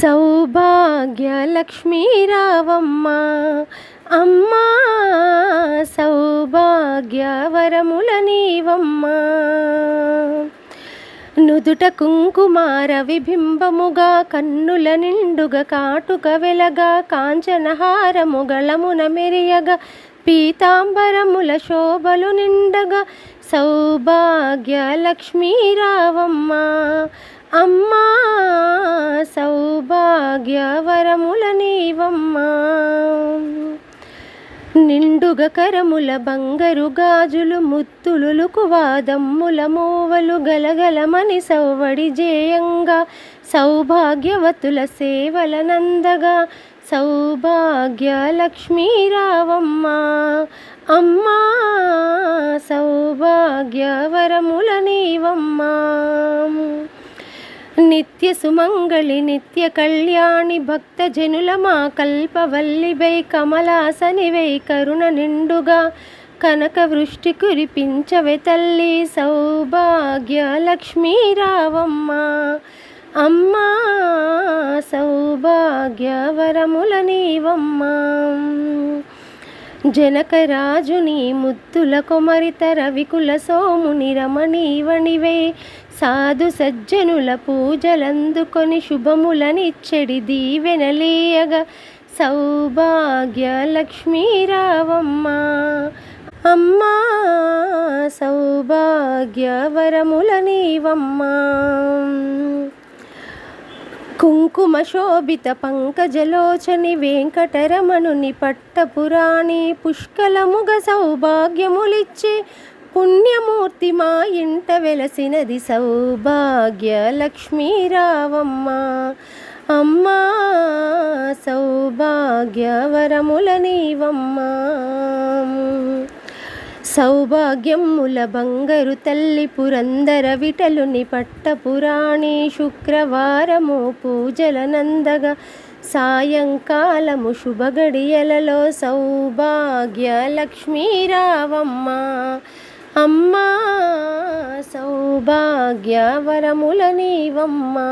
సౌభాగ్య లక్ష్మీ రావమ్మ అమ్మా సౌభాగ్య వరముల నీవమ్మ. నుదుట కుంకుమార విబింబముగా కన్నుల నిండుగా కాటుక వెలగా కాంచనహారముగళమున మెరియగా పీతాంబరముల శోభలు నిండగా సౌభాగ్య లక్ష్మీ రావమ్మ అమ్మా భాగ్యవరముల నీవమ్మా. నిండుగ కరముల బంగరు గాజులు ముత్తులు కువాదమ్ముల మూవలు గలగలమని సౌవడి జేయంగా. సౌభాగ్యవతుల సేవల నందగా. సౌభాగ్య లక్ష్మీరావమ్మ అమ్మా సౌభాగ్య వరముల నీవమ్మా. నిత్య సుమంగళి నిత్య కళ్యాణి భక్తజనుల మా కల్పవల్లివై కమలాసనివై కరుణ నిండుగా కనక వృష్టి కురిపించవే తల్లి సౌభాగ్య లక్ష్మీ రావమ్మ అమ్మా సౌభాగ్య వరముల నీవమ్మా. జనకరాజుని ముత్తుల కొమరితర రవికుల సోముని రమణీవణివే సాధు సజ్జనుల పూజలందుకొని శుభములనిచ్చడి దీవెనలీయగా సౌభాగ్య లక్ష్మీరావమ్మ అమ్మా సౌభాగ్య వరముల నీవమ్మా. కుంకుమశోభిత పంకజలోచని వెంకటరమణుని పట్టపురాణి పుష్కలముగ సౌభాగ్యములిచ్చే పుణ్యమూర్తి మా ఇంట వెలసినది సౌభాగ్య లక్ష్మీ రావమ్మ అమ్మా సౌభాగ్య వరముల నీవమ్మా. సౌభాగ్యముల బంగరు తల్లి పురందర విటలుని పట్టపురాణి శుక్రవారము పూజల నందగా. సాయంకాలము శుభగడియలలో సౌభాగ్య లక్ష్మీ రావమ్మ. అమ్మా సౌభాగ్య వరముల నీవమ్మా.